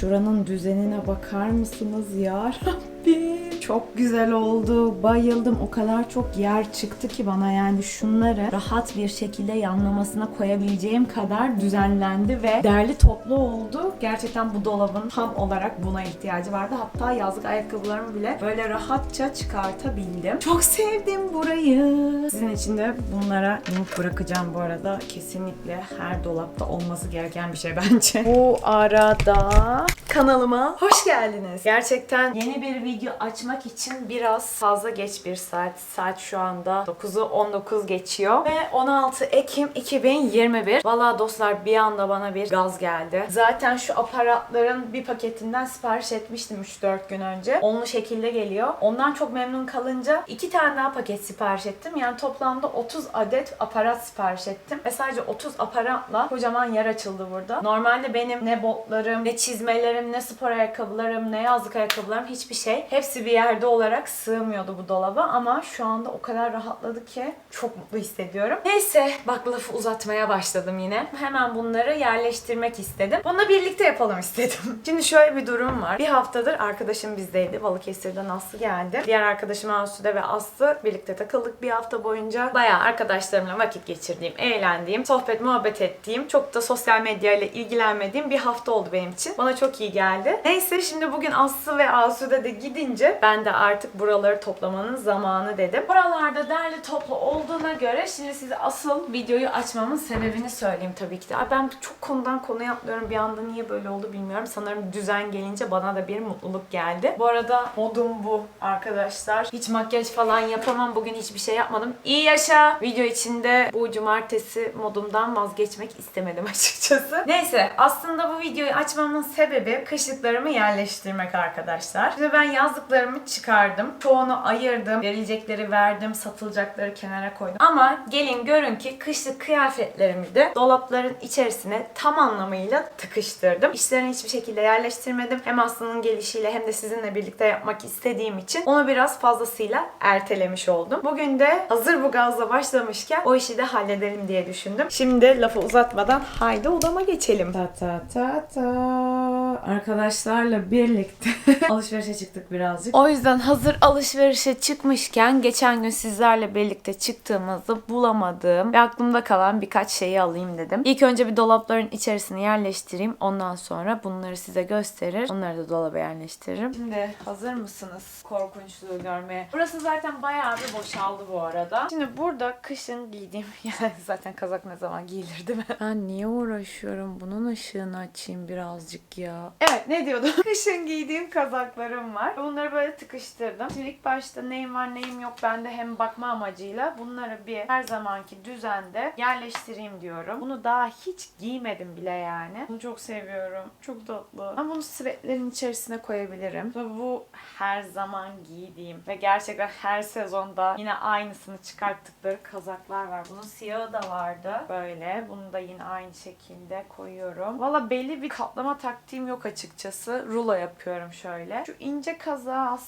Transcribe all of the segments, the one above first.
Şuranın düzenine bakar mısınız ya Rabbim? Çok güzel oldu. Bayıldım. O kadar çok yer çıktı ki bana yani şunları rahat bir şekilde yanlamasına koyabileceğim kadar düzenlendi ve derli toplu oldu. Gerçekten bu dolabın tam olarak buna ihtiyacı vardı. Hatta yazlık ayakkabılarımı bile böyle rahatça çıkartabildim. Çok sevdim burayı. Sizin için de bunlara link bırakacağım bu arada. Kesinlikle her dolapta olması gereken bir şey bence. Bu arada kanalıma hoş geldiniz. Gerçekten yeni bir video açmak için biraz fazla geç bir saat. Saat şu anda 9'u 19 geçiyor. Ve 16 Ekim 2021. Valla dostlar bir anda bana bir gaz geldi. Zaten şu aparatların bir paketinden sipariş etmiştim 3-4 gün önce. Onlu şekilde geliyor. Ondan çok memnun kalınca iki tane daha paket sipariş ettim. Yani toplamda 30 adet aparat sipariş ettim. Ve sadece 30 aparatla kocaman yer açıldı burada. Normalde benim ne botlarım, ne çizmelerim, ne spor ayakkabılarım, ne yazlık ayakkabılarım hiçbir şey. Hepsi bir yerde olarak sığmıyordu bu dolaba ama şu anda o kadar rahatladı ki çok mutlu hissediyorum. Neyse bak lafı uzatmaya başladım yine. Hemen bunları yerleştirmek istedim. Bununla birlikte yapalım istedim. Şimdi şöyle bir durum var. Bir haftadır arkadaşım bizdeydi. Balıkesir'den Aslı geldi. Diğer arkadaşım Asude ve Aslı birlikte takıldık bir hafta boyunca. Bayağı arkadaşlarımla vakit geçirdiğim, eğlendiğim, sohbet muhabbet ettiğim, çok da sosyal medya ile ilgilenmediğim bir hafta oldu benim için. Bana çok iyi geldi. Neyse şimdi bugün Aslı ve Asude de gidince ben de artık buraları toplamanın zamanı dedim. Buralarda derli toplu olduğuna göre şimdi size asıl videoyu açmamın sebebini söyleyeyim tabii ki de. Ben çok konudan konuya atlıyorum. Bir anda niye böyle oldu bilmiyorum. Sanırım düzen gelince bana da bir mutluluk geldi. Bu arada modum bu arkadaşlar. Hiç makyaj falan yapamam. Bugün hiçbir şey yapmadım. İyi yaşa. Video içinde bu cumartesi modumdan vazgeçmek istemedim açıkçası. Neyse aslında bu videoyu açmamın sebebi kışlıklarımı yerleştirmek arkadaşlar. Şimdi ben yazlıklarımı çıkardım. Çoğunu ayırdım. Verilecekleri verdim. Satılacakları kenara koydum. Ama gelin görün ki kışlık kıyafetlerimi de dolapların içerisine tam anlamıyla tıkıştırdım. İşlerini hiçbir şekilde yerleştirmedim. Hem Aslı'nın gelişiyle hem de sizinle birlikte yapmak istediğim için onu biraz fazlasıyla ertelemiş oldum. Bugün de hazır bu gazla başlamışken o işi de halledelim diye düşündüm. Şimdi lafı uzatmadan haydi odama geçelim. Ta ta ta ta. Arkadaşlarla birlikte alışverişe çıktık birazcık. O yüzden hazır alışverişe çıkmışken geçen gün sizlerle birlikte çıktığımızda bulamadığım ve aklımda kalan birkaç şeyi alayım dedim. İlk önce bir dolapların içerisine yerleştireyim. Ondan sonra bunları size gösterir. Onları da dolaba yerleştiririm. Şimdi hazır mısınız korkunçluğu görmeye? Burası zaten bayağı bir boşaldı bu arada. Şimdi burada kışın giydiğim yani zaten kazak ne zaman giyilir değil mi? Ben niye uğraşıyorum? Bunun ışığını açayım birazcık ya. Evet ne diyordum? kışın giydiğim kazaklarım var. Bunları böyle tıkıştırdım. Şimdi ilk başta neyim var neyim yok ben de hem bakma amacıyla bunları bir her zamanki düzende yerleştireyim diyorum. Bunu daha hiç giymedim bile yani. Bunu çok seviyorum. Çok tatlı. Ama bunu svetlerin içerisine koyabilirim. Ve bu her zaman giydiğim ve gerçekten her sezonda yine aynısını çıkarttıkları kazaklar var. Bunun siyahı da vardı. Böyle. Bunu da yine aynı şekilde koyuyorum. Valla belli bir katlama taktiğim yok açıkçası. Rulo yapıyorum şöyle. Şu ince kazağı aslında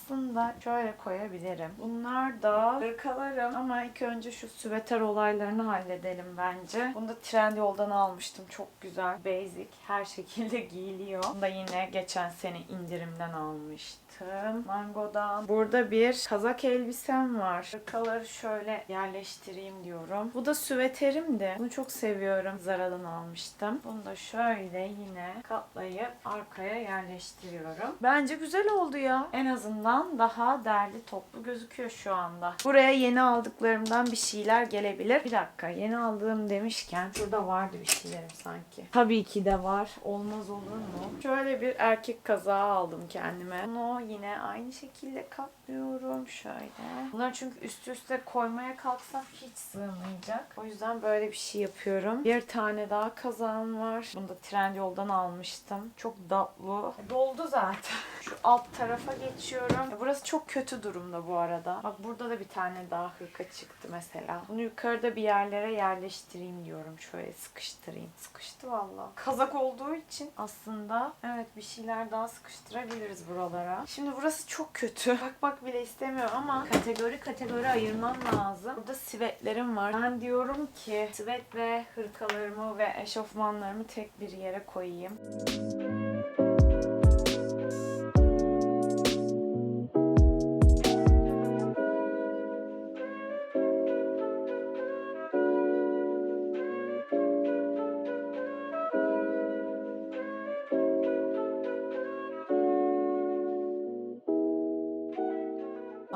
şöyle koyabilirim. Bunlar da hırkalarım ama ilk önce şu süveter olaylarını halledelim bence. Bunu da Trendyol'dan almıştım. Çok güzel. Basic. Her şekilde giyiliyor. Bunu da yine geçen sene indirimden almıştım. Mango'dan. Burada bir kazak elbisem var. Hırkaları şöyle yerleştireyim diyorum. Bu da süveterim de. Bunu çok seviyorum. Zara'dan almıştım. Bunu da şöyle yine katlayıp arkaya yerleştiriyorum. Bence güzel oldu ya. En azından daha derli toplu gözüküyor şu anda. Buraya yeni aldıklarımdan bir şeyler gelebilir. Bir dakika yeni aldığım demişken şurada vardı bir şeylerim sanki. Tabii ki de var. Olmaz olur mu? Şöyle bir erkek kazağı aldım kendime. Bunu yine aynı şekilde katlıyorum. Şöyle. Bunları çünkü üst üste koymaya kalksam hiç sığmayacak. O yüzden böyle bir şey yapıyorum. Bir tane daha kazağım var. Bunu da Trendyol'dan almıştım. Çok tatlı. Doldu zaten. Şu alt tarafa geçiyorum. Ya Burası çok kötü durumda bu arada. Bak burada da bir tane daha hırka çıktı mesela. Bunu yukarıda bir yerlere yerleştireyim diyorum. Şöyle sıkıştırayım. Sıkıştı valla. Kazak olduğu için aslında evet bir şeyler daha sıkıştırabiliriz buralara. Şimdi burası çok kötü. Bakmak bile istemiyorum ama kategori kategori ayırmam lazım. Burada sivetlerim var. Ben diyorum ki sivet ve hırkalarımı ve eşofmanlarımı tek bir yere koyayım.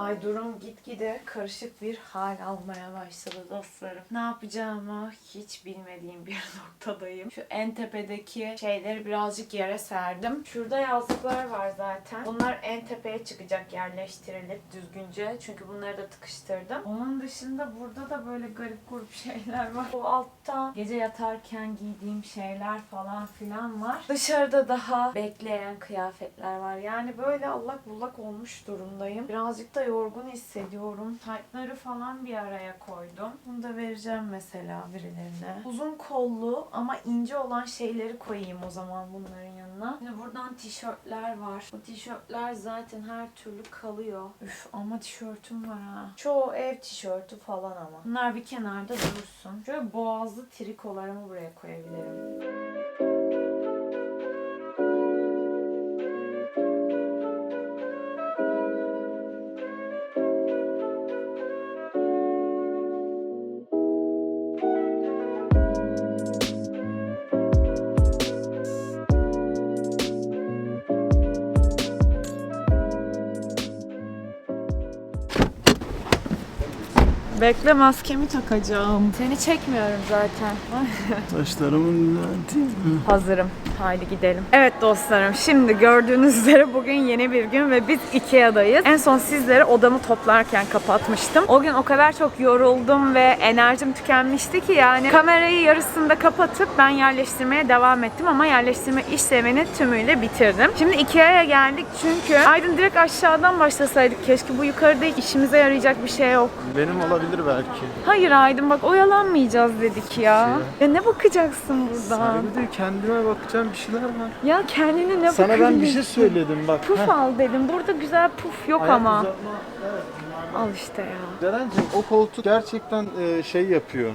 Ay durum gitgide karışık bir hal almaya başladı dostlarım. Ne yapacağımı hiç bilmediğim bir noktadayım. Şu en tepedeki şeyleri birazcık yere serdim. Şurada yazlıklar var zaten. Bunlar en tepeye çıkacak yerleştirilip düzgünce. Çünkü bunları da tıkıştırdım. Onun dışında burada da böyle garip grup şeyler var. O altta gece yatarken giydiğim şeyler falan filan var. Dışarıda daha bekleyen kıyafetler var. Yani böyle allak bullak olmuş durumdayım. Birazcık da yorgun hissediyorum. Taytları falan bir araya koydum. Bunu da vereceğim mesela birilerine. Uzun kollu ama ince olan şeyleri koyayım o zaman bunların yanına. Şimdi buradan tişörtler var. Bu tişörtler zaten her türlü kalıyor. Üf ama tişörtüm var ha. Çoğu ev tişörtü falan ama. Bunlar bir kenarda dursun. Şöyle boğazlı trikolarımı buraya koyabilirim. Bekle maskemi takacağım. Seni çekmiyorum zaten. Saçlarımın düzelteyim mi? Hazırım. Haydi gidelim. Evet dostlarım şimdi gördüğünüz üzere bugün yeni bir gün ve biz Ikea'dayız. En son sizlere odamı toplarken kapatmıştım. O gün o kadar çok yoruldum ve enerjim tükenmişti ki yani kamerayı yarısında kapatıp ben yerleştirmeye devam ettim ama yerleştirme işlemini tümüyle bitirdim. Şimdi Ikea'ya geldik çünkü Aydın direkt aşağıdan başlasaydık keşke bu yukarıda işimize yarayacak bir şey yok. Benim olabilir belki. Hayır Aydın bak oyalanmayacağız dedik ya. Ya ne bakacaksın buradan? Saygı değil, kendime bakacağım bir şeyler var. Ya kendine ne Sana ben bir bakabilirsin? şey söyledim bak. Puf Heh. al dedim. Burada güzel puf yok Ayak ama. uzatma, evet. Al işte ya. Ceren'cim o koltuk gerçekten e, şey yapıyor.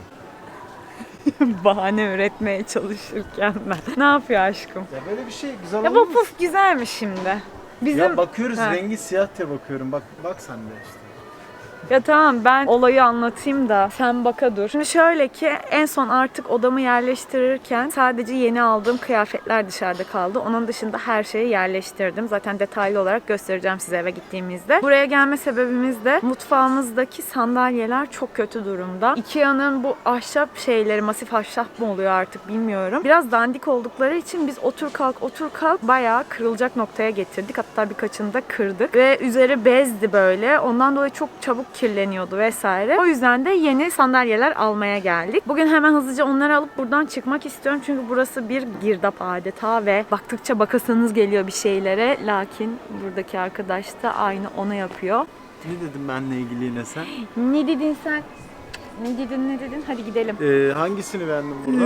Bahane üretmeye çalışırken ben. Ne yapıyor aşkım? Ya böyle bir şey güzel Ya bu puf güzelmiş şimdi. Bizim... Ya bakıyoruz Ha. rengi siyah diye bakıyorum. Bak bak sen de işte. Ya tamam ben olayı anlatayım da sen baka dur. Şimdi şöyle ki en son artık odamı yerleştirirken sadece yeni aldığım kıyafetler dışarıda kaldı. Onun dışında her şeyi yerleştirdim. Zaten detaylı olarak göstereceğim size eve gittiğimizde. Buraya gelme sebebimiz de mutfağımızdaki sandalyeler çok kötü durumda. Ikea'nın bu ahşap şeyleri masif ahşap mı oluyor artık bilmiyorum. Biraz dandik oldukları için biz otur kalk otur kalk bayağı kırılacak noktaya getirdik. Hatta birkaçını da kırdık. Ve üzeri bezdi böyle. Ondan dolayı çok çabuk kirleniyordu vesaire. O yüzden de yeni sandalyeler almaya geldik. Bugün hemen hızlıca onları alıp buradan çıkmak istiyorum. Çünkü burası bir girdap adeta ve baktıkça bakasınız geliyor bir şeylere. Lakin buradaki arkadaş da aynı onu yapıyor. Ne dedim benle ilgili yine sen? Ne dedin sen? Ne dedin ne dedin? Hadi gidelim. Ee, hangisini beğendin burada?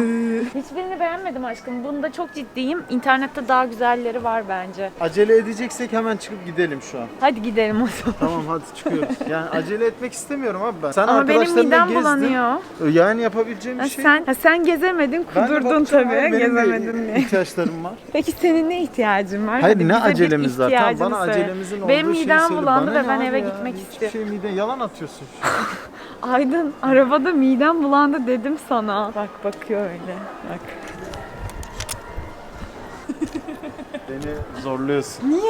Hiçbirini beğenmedim aşkım. Bunda çok ciddiyim. İnternette daha güzelleri var bence. acele edeceksek hemen çıkıp gidelim şu an. Hadi gidelim o zaman. Tamam hadi çıkıyoruz. Yani acele etmek istemiyorum abi ben. Sen Ama benim arkadaşlarınla midem gezdin. bulanıyor. Yani yapabileceğim bir Ha, şey sen ha, sen gezemedin, Ben de kudurdun bakacağım tabii. abi, benim de Gezemedin diye. ihtiyaçlarım var. Peki senin ne ihtiyacın var? Hayır Hadi ne bize bir acelemiz var? Tamam ihtiyacını bana söyle. acelemizin olduğu Benim şeyi midem söyle. bulandı Bana ve ne ben abi eve ya? gitmek Hiçbir istiyorum. şey mide yalan atıyorsun. Aydın arabada midem bulandı dedim sana. Bak bakıyor öyle. Bak. Beni zorluyorsun. Niye?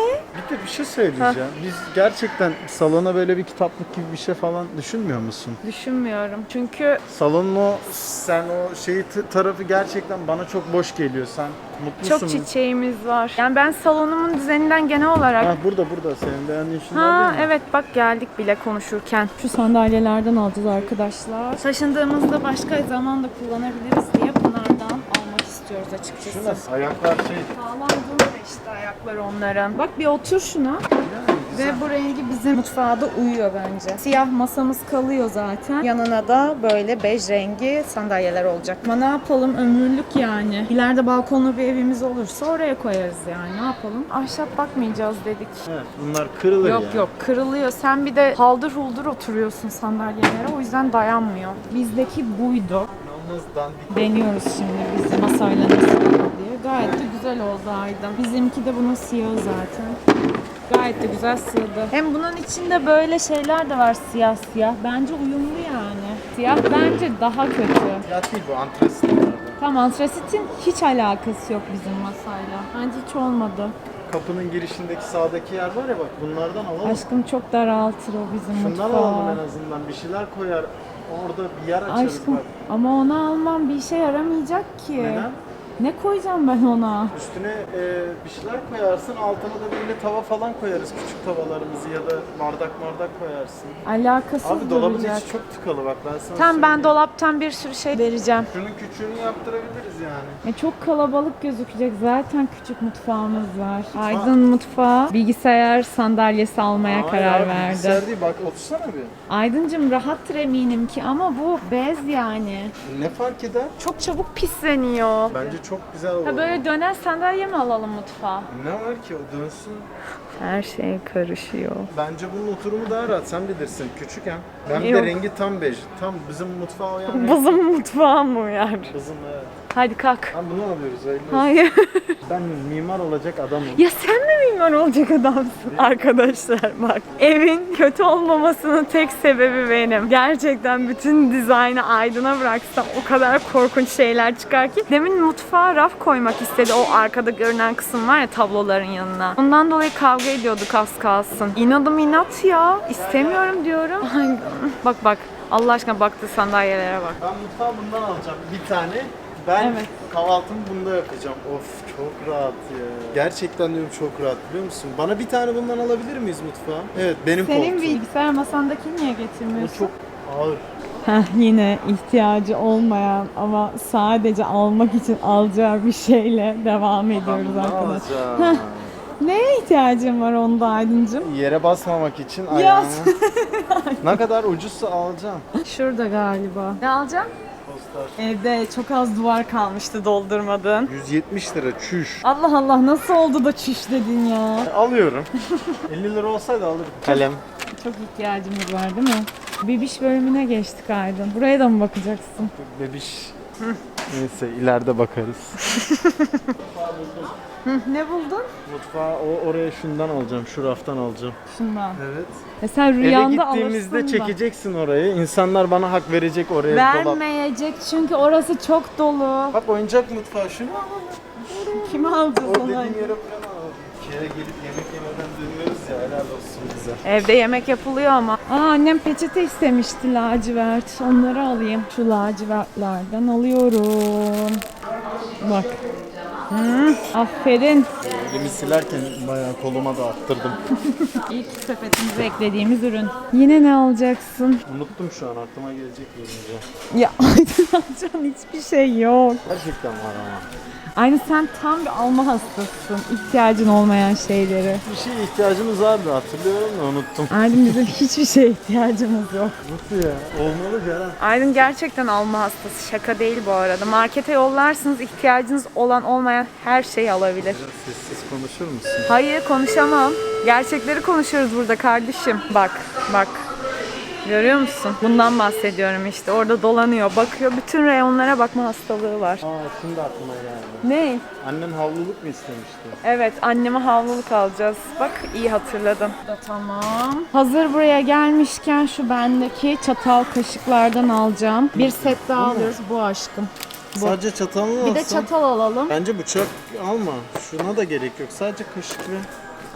Bir de bir şey söyleyeceğim. Biz gerçekten salona böyle bir kitaplık gibi bir şey falan düşünmüyor musun? Düşünmüyorum. Çünkü Salonun o sen o şeyi t- tarafı gerçekten bana çok boş geliyor. Sen mutlusun. çok çiçeğimiz var. Yani ben salonumun düzeninden genel olarak Ha burada burada senin beğendiğin şunlar Ha değil mi? evet bak geldik bile konuşurken. Şu sandalyelerden alacağız arkadaşlar. Taşındığımızda başka zaman da kullanabiliriz diye bunlardan almak istiyoruz açıkçası. Şu nasıl? Ayaklar şey. Sağlam işte ayakları onların. Bak bir otur şuna. Ve bu rengi bizim mutfağa da uyuyor bence. Siyah masamız kalıyor zaten. Yanına da böyle bej rengi sandalyeler olacak. Ama ne yapalım ömürlük yani. İleride balkonlu bir evimiz olursa oraya koyarız yani. Ne yapalım? Ahşap bakmayacağız dedik. Evet bunlar kırılır Yok yani. yok kırılıyor. Sen bir de haldır huldur oturuyorsun sandalyelere o yüzden dayanmıyor. Bizdeki buydu. Yalnız dandik. Deniyoruz şimdi biz masayla nasıl diye. Gayet de güzel oldu Aydın. Bizimki de bunun siyahı zaten. Gayet de güzel sığdı. Hem bunun içinde böyle şeyler de var siyah siyah. Bence uyumlu yani. Siyah bence daha kötü. Ya değil bu antresit. Tam antrasitin hiç alakası yok bizim masayla. Bence hiç olmadı. kapının girişindeki sağdaki yer var ya bak bunlardan alalım. Aşkım çok daraltır o bizim Şundan mutfağı. alalım en azından. Bir şeyler koyar. Orada bir yer açarız Aşkım bak. ama onu almam bir işe yaramayacak ki. Neden? Ne koyacağım ben ona? Üstüne e, bir şeyler koyarsın. Altına da böyle tava falan koyarız. Küçük tavalarımızı ya da bardak bardak koyarsın. Alakasız Abi dolabın duracak. içi çok tıkalı bak ben sana Tamam ben söyleyeyim. dolaptan bir sürü şey vereceğim. Şunun küçüğünü yaptırabiliriz yani. E çok kalabalık gözükecek. Zaten küçük mutfağımız var. Aydın mutfağı bilgisayar sandalyesi almaya Hayır karar abi, verdi. bilgisayar değil bak otursana bir. Aydıncım rahattır eminim ki ama bu bez yani. Ne fark eder? Çok çabuk pisleniyor. Bence çok güzel olur. Ha böyle dönen sandalye mi alalım mutfağa? Ne var ki o dönsün. Her şey karışıyor. Bence bunun oturumu daha rahat sen bilirsin küçükken. Ben bir Yok. de rengi tam bej. Tam bizim mutfağa uyan renk. Bizim mutfağı mı yani? Bizim evet. Hadi kalk. Ha bunu alıyoruz hayırlı olsun. Hayır. Ben mimar olacak adamım. Ya sen mi mimar olacak adamsın? Arkadaşlar bak evin kötü olmamasının tek sebebi benim. Gerçekten bütün dizaynı aydına bıraksam o kadar korkunç şeyler çıkar ki. Demin mutfağa raf koymak istedi o arkada görünen kısım var ya tabloların yanına. Ondan dolayı kavga ediyorduk az kalsın. İnadım inat ya. İstemiyorum diyorum. Bak bak Allah aşkına baktığı sandalyelere bak. Ben mutfağı bundan alacağım bir tane. Ben Evet. kahvaltımı bunda yapacağım. Of çok rahat ya. Gerçekten diyorum çok rahat biliyor musun? Bana bir tane bundan alabilir miyiz mutfağa? Evet benim Senin koltuğum. bilgisayar masandaki niye O getirmiyorsun? çok ağır. Heh, yine ihtiyacı olmayan ama sadece almak için alacağı bir şeyle devam Ben ediyoruz bundan arkadaşlar. alacağım. Neye ihtiyacın var onda Aydıncım? Yere basmamak için ayağımı. ne kadar ucuzsa alacağım. Şurada galiba. Ne alacaksın? Evde çok az duvar kalmıştı doldurmadın. 170 lira çüş. Allah Allah nasıl oldu da çüş dedin ya? Alıyorum. 50 lira olsaydı alırdım. Kalem. Çok ihtiyacımız var değil mi? Bebiş bölümüne geçtik Aydın. Buraya da mı bakacaksın? Bebiş. Neyse ileride bakarız. ne buldun? Mutfağı o oraya şundan alacağım. Şu raftan alacağım. Şundan. Evet. E sen Eve rüyanda gittiğimizde alırsın da. çekeceksin orayı. İnsanlar bana hak verecek oraya dolap. Vermeyecek çünkü orası çok dolu. Bak oyuncak mutfağı şunu alalım. Kime alacağız O onu? dediğim yere falan alalım. Bir kere gelip yemek yemeden dönüyoruz ya helal olsun bize. Evde yemek yapılıyor ama. Aa annem peçete istemişti lacivert. Onları alayım. Şu lacivertlerden alıyorum. Bak. Hı, aferin. Elimi silerken bayağı koluma da attırdım. İlk sepetimize eklediğimiz ürün. Yine ne alacaksın? Unuttum şu an aklıma gelecek gelince. Ya Aydın alacağın hiçbir şey yok. Gerçekten var ama. Aynı sen tam bir alma hastasısın. İhtiyacın olmayan şeyleri. Bir şeye ihtiyacımız vardı hatırlıyorum da unuttum. Aydın bizim hiçbir şeye ihtiyacımız yok. Nasıl ya? Olmalı Ceren. Aydın gerçekten alma hastası. Şaka değil bu arada. Markete yollarsınız ihtiyacınız olan olmayan her şeyi alabilir. Biraz sessiz konuşur musun? Hayır konuşamam. Gerçekleri konuşuyoruz burada kardeşim. Bak bak. Görüyor musun? Bundan bahsediyorum işte. Orada dolanıyor, bakıyor. Bütün reyonlara bakma hastalığı var. Aa şimdi aklıma geldi. Ne? Annen havluluk mu istemişti? Evet, anneme havluluk alacağız. Bak iyi hatırladım. Da tamam. Hazır buraya gelmişken şu bendeki çatal kaşıklardan alacağım. Bir set daha alıyoruz. Bu aşkım. Bu. Sadece çatal mı Bir de alsın? çatal alalım. Bence bıçak alma. Şuna da gerek yok. Sadece kaşık ve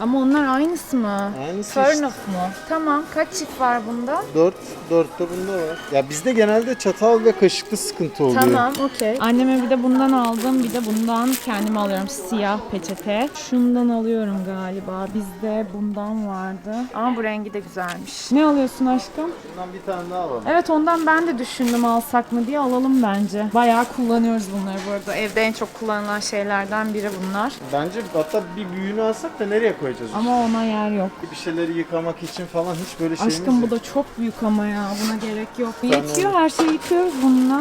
Ama onlar aynısı mı? aynısı Furnace işte. mu? Tamam. Kaç çift var bunda? Dört, dörtte bunda var. Ya bizde genelde çatal ve kaşıkta sıkıntı oluyor. Tamam, okey. Anneme bir de bundan aldım, bir de bundan kendime alıyorum. Siyah peçete. Şundan alıyorum galiba. Bizde bundan vardı. Ama bu rengi de güzelmiş. Ne alıyorsun aşkım? Bundan bir tane daha alalım. Evet ondan ben de düşündüm alsak mı diye alalım bence. Bayağı kullanıyoruz bunları bu arada. Evde en çok kullanılan şeylerden biri bunlar. Bence hatta bir büyüğünü alsak da nereye koyacağız? Ama ona yer yok. Bir şeyleri yıkamak için falan hiç böyle şeyimiz Aşkım bu yok. da çok büyük ama ya. Buna gerek yok. Yetiyor her şeyi yıkıyoruz bununla.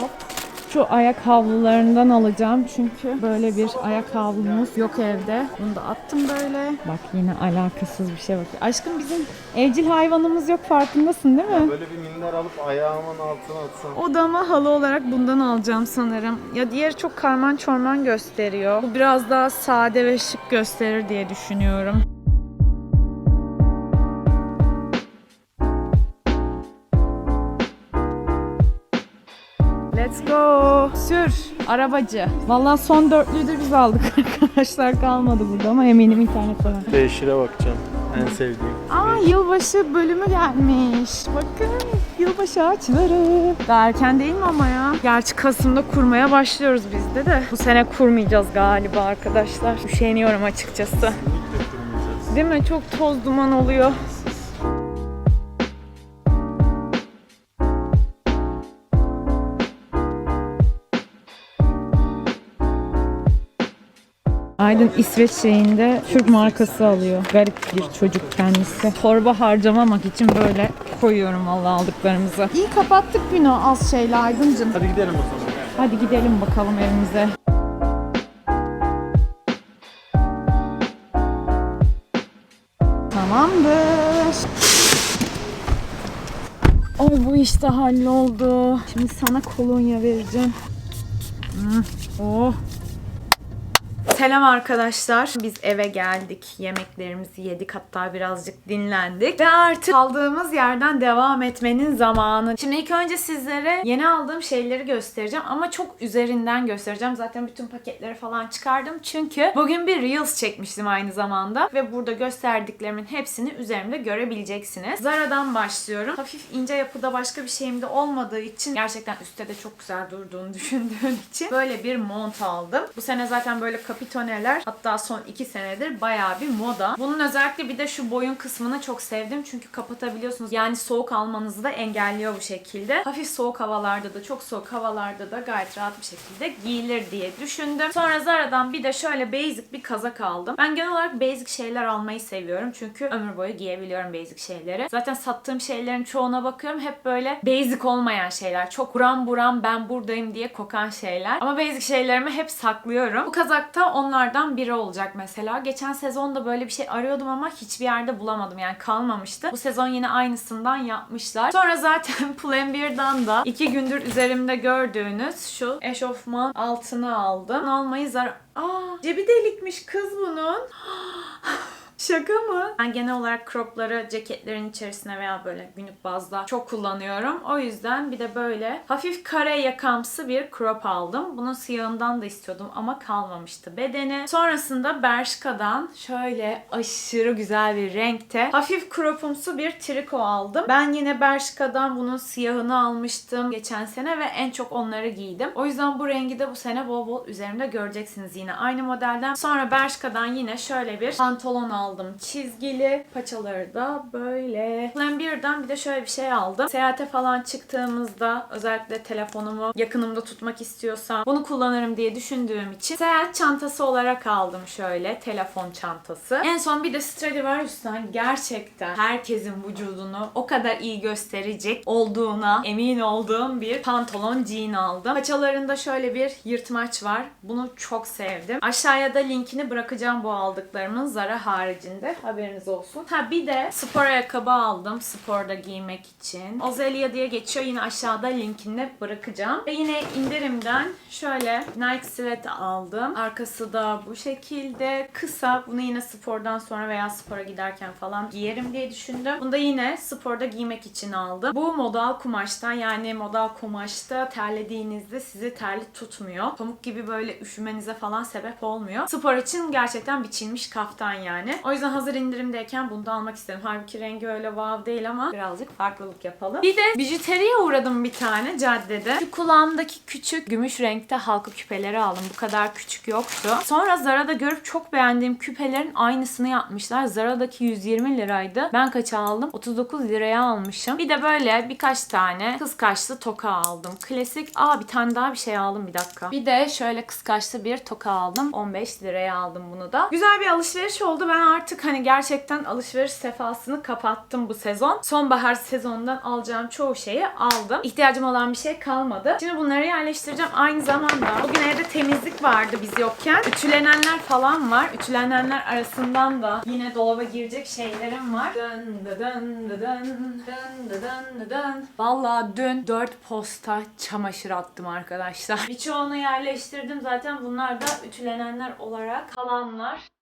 Hop. Şu ayak havlularından alacağım çünkü böyle bir ayak havlumuz yok evde. Bunu da attım böyle. Bak yine alakasız bir şey bakıyor. Aşkım bizim evcil hayvanımız yok farkındasın değil mi? Böyle bir minder alıp ayağımın altına atsam. Odama halı olarak bundan alacağım sanırım. Ya diğeri çok karman çorman gösteriyor. Bu biraz daha sade ve şık gösterir diye düşünüyorum. Let's go. Sür. Arabacı. Vallahi son dörtlüyü de biz aldık arkadaşlar. Kalmadı burada ama eminim internet falan. Beşire bakacağım. En sevdiğim. Aa yılbaşı bölümü gelmiş. Bakın yılbaşı ağaçları. Daha erken değil mi ama ya? Gerçi Kasım'da kurmaya başlıyoruz biz de de. Bu sene kurmayacağız galiba arkadaşlar. Üşeniyorum açıkçası. Değil mi? Çok toz duman oluyor. Aydın İsveç şeyinde Türk markası alıyor. Garip bir çocuk kendisi. Torba harcamamak için böyle koyuyorum Allah aldıklarımızı. İyi kapattık günü az şeyle Aydıncım. Hadi gidelim o zaman. Hadi gidelim bakalım evimize. Tamamdır. Ay bu işte halloldu. Şimdi sana kolonya vereceğim. Oh. Selam arkadaşlar. Biz eve geldik. Yemeklerimizi yedik. Hatta birazcık dinlendik. Ve artık kaldığımız yerden devam etmenin zamanı. Şimdi ilk önce sizlere yeni aldığım şeyleri göstereceğim. Ama çok üzerinden göstereceğim. Zaten bütün paketleri falan çıkardım. Çünkü bugün bir Reels çekmiştim aynı zamanda. Ve burada gösterdiklerimin hepsini üzerimde görebileceksiniz. Zara'dan başlıyorum. Hafif ince yapıda başka bir şeyim de olmadığı için gerçekten üstte de çok güzel durduğunu düşündüğüm için böyle bir mont aldım. Bu sene zaten böyle kapitoneler hatta son iki senedir bayağı bir moda. Bunun özellikle bir de şu boyun kısmını çok sevdim. Çünkü kapatabiliyorsunuz. Yani soğuk almanızı da engelliyor bu şekilde. Hafif soğuk havalarda da çok soğuk havalarda da gayet rahat bir şekilde giyilir diye düşündüm. Sonra Zara'dan bir de şöyle basic bir kazak aldım. Ben genel olarak basic şeyler almayı seviyorum. Çünkü ömür boyu giyebiliyorum basic şeyleri. Zaten sattığım şeylerin çoğuna bakıyorum. Hep böyle basic olmayan şeyler. Çok buram buram ben buradayım diye kokan şeyler. Ama basic şeylerimi hep saklıyorum. Bu kazak da onlardan biri olacak mesela. Geçen sezon da böyle bir şey arıyordum ama hiçbir yerde bulamadım. Yani kalmamıştı. Bu sezon yine aynısından yapmışlar. Sonra zaten Pull&Bear'dan da iki gündür üzerimde gördüğünüz şu eşofman altını aldım. Almayı zar... Aa, cebi delikmiş kız bunun. Şaka mı? Ben genel olarak cropları ceketlerin içerisine veya böyle günlük bazda çok kullanıyorum. O yüzden bir de böyle hafif kare yakamsı bir crop aldım. Bunun siyahından da istiyordum ama kalmamıştı bedeni. Sonrasında Bershka'dan şöyle aşırı güzel bir renkte hafif cropumsu bir triko aldım. Ben yine Bershka'dan bunun siyahını almıştım geçen sene ve en çok onları giydim. O yüzden bu rengi de bu sene bol bol üzerimde göreceksiniz yine aynı modelden. Sonra Bershka'dan yine şöyle bir pantolon aldım. Çizgili. Paçaları da böyle. Pull&Bear'dan bir de şöyle bir şey aldım. Seyahate falan çıktığımızda özellikle telefonumu yakınımda tutmak istiyorsam bunu kullanırım diye düşündüğüm için seyahat çantası olarak aldım şöyle. Telefon çantası. En son bir de Stradivarius'tan gerçekten herkesin vücudunu o kadar iyi gösterecek olduğuna emin olduğum bir pantolon jean aldım. Paçalarında şöyle bir yırtmaç var. Bunu çok sevdim. Aşağıya da linkini bırakacağım bu aldıklarımın Zara haricinde. Haberiniz olsun. Ha bir de spor ayakkabı aldım. Sporda giymek için. Ozelia diye geçiyor. Yine aşağıda linkini bırakacağım. Ve yine indirimden şöyle Nike stiletto aldım. Arkası da bu şekilde. Kısa. Bunu yine spordan sonra veya spora giderken falan giyerim diye düşündüm. Bunu da yine sporda giymek için aldım. Bu modal kumaştan yani modal kumaşta terlediğinizde sizi terli tutmuyor. Pamuk gibi böyle üşümenize falan sebep olmuyor. Spor için gerçekten biçilmiş kaftan yani. O yüzden hazır indirimdeyken bunu da almak istedim. Halbuki rengi öyle wow değil ama birazcık farklılık yapalım. Bir de bijuteriye uğradım bir tane caddede. Şu kulağımdaki küçük gümüş renkte halka küpeleri aldım. Bu kadar küçük yoktu. Sonra Zara'da görüp çok beğendiğim küpelerin aynısını yapmışlar. Zara'daki 120 liraydı. Ben kaça aldım? 39 liraya almışım. Bir de böyle birkaç tane kıskaçlı toka aldım. Klasik. Aa bir tane daha bir şey aldım bir dakika. Bir de şöyle kıskaçlı bir toka aldım. 15 liraya aldım bunu da. Güzel bir alışveriş oldu. Ben artık hani gerçekten alışveriş sefasını kapattım bu sezon. Sonbahar sezonundan alacağım çoğu şeyi aldım. İhtiyacım olan bir şey kalmadı. Şimdi bunları yerleştireceğim. Aynı zamanda bugün evde temizlik vardı biz yokken. Ütülenenler falan var. Ütülenenler arasından da yine dolaba girecek şeylerim var. Dın dı dın dı dın, dın dı dın dı dın. Vallahi dün 4 posta çamaşır attım arkadaşlar. Birçoğunu yerleştirdim zaten. Bunlar da ütülenenler olarak kalanlar.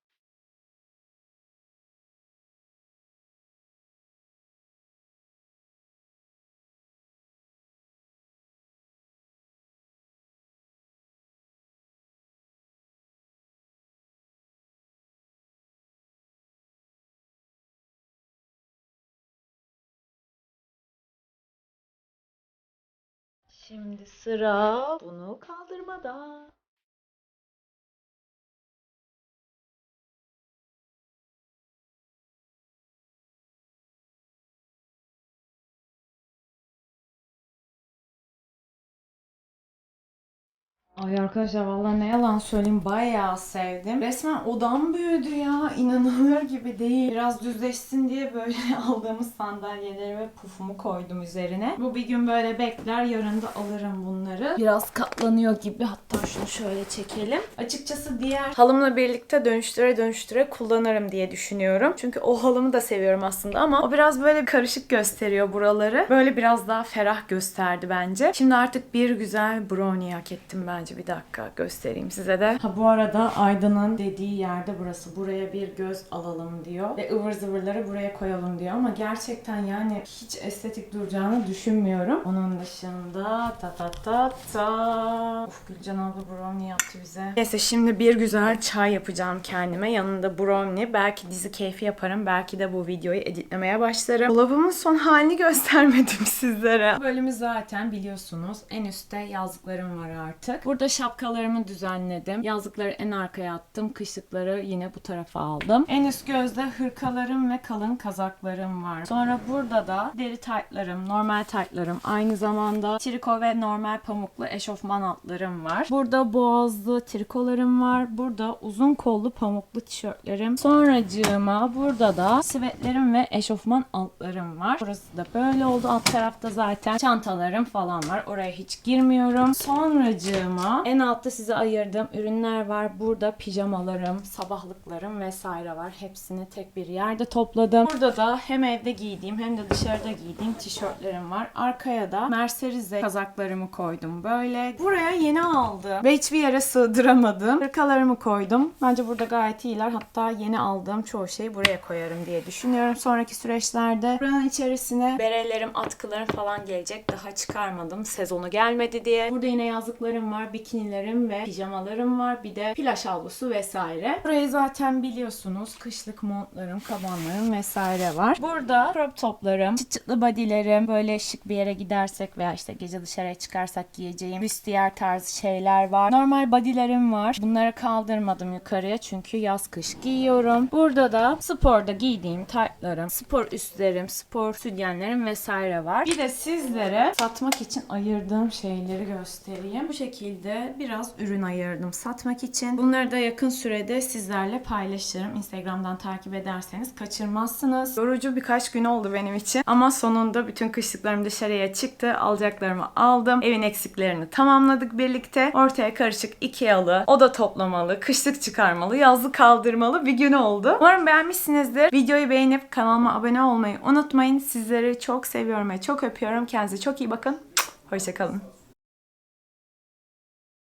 Şimdi sıra bunu kaldırmada. Ay arkadaşlar vallahi ne yalan söyleyeyim bayağı sevdim. Resmen odam büyüdü ya. İnanılır gibi değil. Biraz düzleşsin diye böyle aldığımız sandalyeleri ve pufumu koydum üzerine. Bu bir gün böyle bekler. Yarın da alırım bunları. Biraz katlanıyor gibi. Hatta şunu şöyle çekelim. Açıkçası diğer halımla birlikte dönüştüre dönüştüre kullanırım diye düşünüyorum. Çünkü o halımı da seviyorum aslında ama o biraz böyle karışık gösteriyor buraları. Böyle biraz daha ferah gösterdi bence. Şimdi artık bir güzel brownie hak ettim bence. Bir dakika göstereyim size de. Ha bu arada Aydın'ın dediği yerde burası. Buraya bir göz alalım diyor. Ve ıvır zıvırları buraya koyalım diyor. Ama gerçekten yani hiç estetik duracağını düşünmüyorum. Onun dışında ta ta ta ta. Of Gülcan abla brownie yaptı bize. Neyse şimdi bir güzel çay yapacağım kendime. Yanında brownie. Belki dizi keyfi yaparım. Belki de bu videoyu editlemeye başlarım. Dolabımın son halini göstermedim sizlere. Bölümü zaten biliyorsunuz. En üstte yazlıklarım var artık. Burada şapkalarımı düzenledim. Yazlıkları en arkaya attım. Kışlıkları yine bu tarafa aldım. En üst gözde hırkalarım ve kalın kazaklarım var. Sonra burada da deri taytlarım, normal taytlarım. Aynı zamanda triko ve normal pamuklu eşofman altlarım var. Burada boğazlı trikolarım var. Burada uzun kollu pamuklu tişörtlerim. Sonracığıma burada da sivetlerim ve eşofman altlarım var. Burası da böyle oldu. Alt tarafta zaten çantalarım falan var. Oraya hiç girmiyorum. Sonracığıma en altta size ayırdığım ürünler var. Burada pijamalarım, sabahlıklarım vesaire var. Hepsini tek bir yerde topladım. Burada da hem evde giydiğim hem de dışarıda giydiğim tişörtlerim var. Arkaya da Mercerize kazaklarımı koydum böyle. Buraya yeni aldım ve hiçbir yere sığdıramadım. Hırkalarımı koydum. Bence burada gayet iyiler. Hatta yeni aldığım çoğu şeyi buraya koyarım diye düşünüyorum. Sonraki süreçlerde buranın içerisine berelerim, atkılarım falan gelecek. Daha çıkarmadım. Sezonu gelmedi diye. Burada yine yazlıklarım var, bikinilerim ve pijamalarım var. Bir de plaj havlusu vesaire. Burayı zaten biliyorsunuz. Kışlık montlarım, kabanlarım vesaire var. Burada crop toplarım, çıt çıtlı bodylerim, böyle şık bir yere gidersek veya işte gece dışarıya çıkarsak giyeceğim büstiyer tarzı şeyler var. Normal bodylerim var. Bunları kaldırmadım yukarıya çünkü yaz kış giyiyorum. Burada da sporda giydiğim taytlarım, spor üstlerim, spor sütyenlerim vesaire var. Bir de sizlere satmak için ayırdığım şeyleri göstereyim. Bu şekilde biraz ürün ayırdım satmak için. Bunları da yakın sürede sizlerle paylaşırım. Instagram'dan takip ederseniz kaçırmazsınız. Yorucu birkaç gün oldu benim için. Ama sonunda bütün kışlıklarım dışarıya çıktı. Alacaklarımı aldım. Evin eksiklerini tamamladık birlikte. Ortaya karışık Ikealı, oda toplamalı, kışlık çıkarmalı, yazlık kaldırmalı bir gün oldu. Umarım beğenmişsinizdir. Videoyu beğenip kanalıma abone olmayı unutmayın. Sizleri çok seviyorum ve çok öpüyorum. Kendinize çok iyi bakın. Hoşçakalın.